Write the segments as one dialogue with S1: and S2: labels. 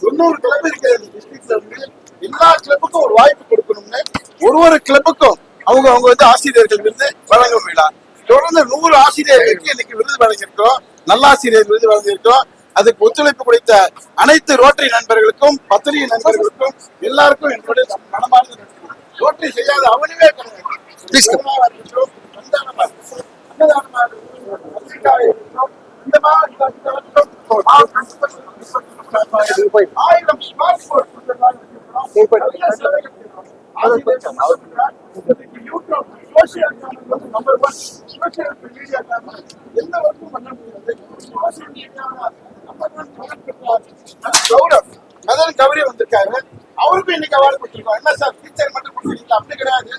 S1: தொண்ணூறு கிளப் இருக்கிறது டிஸ்ட்ரிக்ட்ல எல்லா கிளப்புக்கும் ஒரு வாய்ப்பு கொடுக்கணும்னு ஒரு ஒரு கிளப்புக்கும் அவங்க அவங்க வந்து ஆசிரியர்கள் விருது வழங்கும் விழா தொடர்ந்து நூறு ஆசிரியர்களுக்கு இன்னைக்கு விருது வழங்கியிருக்கிறோம். நல்லாசிரியர் விருது வழங்கியிருக்கிறோம். அதுக்கு ஒத்துழைப்பு கொடுத்த அனைத்து ரோட்டரி நண்பர்களுக்கும் பத்திரிகை நண்பர்களுக்கும் எல்லாருக்கும் என்னுடைய மனமார்ந்த ரோட்டரி செய்யாத அவனுமே கிடையாது ஆயிரம் ஸ்மார்ட் போர்ட் நிறைய சேவைகள் செய்றோம். ஆசிரியர்கள் சொல்றாங்க, இன்னைக்கு யூடியூப், social channel வந்து number one. social media எந்த ஒர்க்கும் பண்ண முடியாது. social media ல number கௌரவ் மதன் கௌரி வந்திருக்காரு அவருக்கும் இன்னைக்கு அவார்டு கொடுத்துருக்கோம் என்ன சார் டீச்சர் மட்டும் கொடுத்துருக்கீங்க அப்படி கிடையாது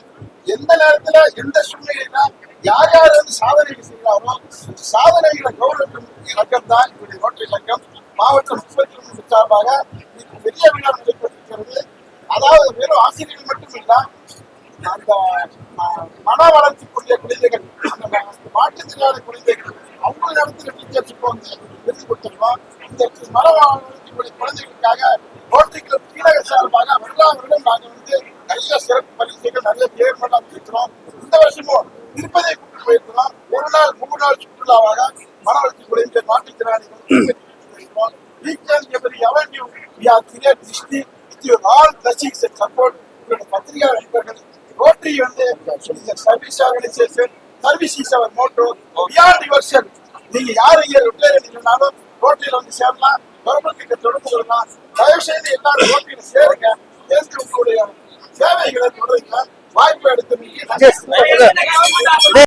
S1: எந்த நேரத்துல எந்த சூழ்நிலையில யார் யார் வந்து சாதனைகள் செய்யறாங்களோ அந்த சாதனைகளை கௌரவிக்கும் இலக்கம் தான் இவருடைய ரோட்டரி இலக்கம் மாவட்டம் சார்பாக இன்னைக்கு பெரிய விழா நடைபெற்றிருக்கிறது அதாவது வெறும் ஆசிரியர்கள் மட்டும் இல்ல அந்த மன வளர்ச்சிக்குரிய குழந்தைகள் அந்த மாற்றுத்திறனாளி குழந்தைகள் அவங்க நடத்துகிற டீச்சர்ஸுக்கு வந்து விருது கொடுத்துருக்கோம் இந்த மன வளர்ச்சிக்குரிய குழந்தைகளுக்காக ரோட்டரி கிளப் கீழக சார்பாக வருடா வருடம் நாங்கள் வந்து நிறைய சிறப்பு பரிசுகள் நிறைய பேர் வச்சிருக்கிறோம் இந்த வருஷமும் திருப்பதியை கூட்டு போயிருக்கிறோம். ஒரு நாள் மூணு நாள் சுற்றுலாவாக மன வளர்ச்சி குறைந்த மாற்றுத்திறனாளிகள் avenue we are create district with your all blessings and support உங்களோட பத்திரிகை நண்பர்கள் ரோட்டரி வந்து service organisation service is our motto beyond your self நீங்க யார் இங்க ரிட்டையர் இல்லைனாலும் ரோட்டரியில வந்து சேரலாம் கவர்மெண்ட் தொடர்பு கொள்ளலாம் தயவு செய்து எல்லாரும் ரோட்டரியில சேருங்க சேர்ந்து உங்களுடைய சேவைகளை தொடருங்க வாய்ப்பு எடுத்து.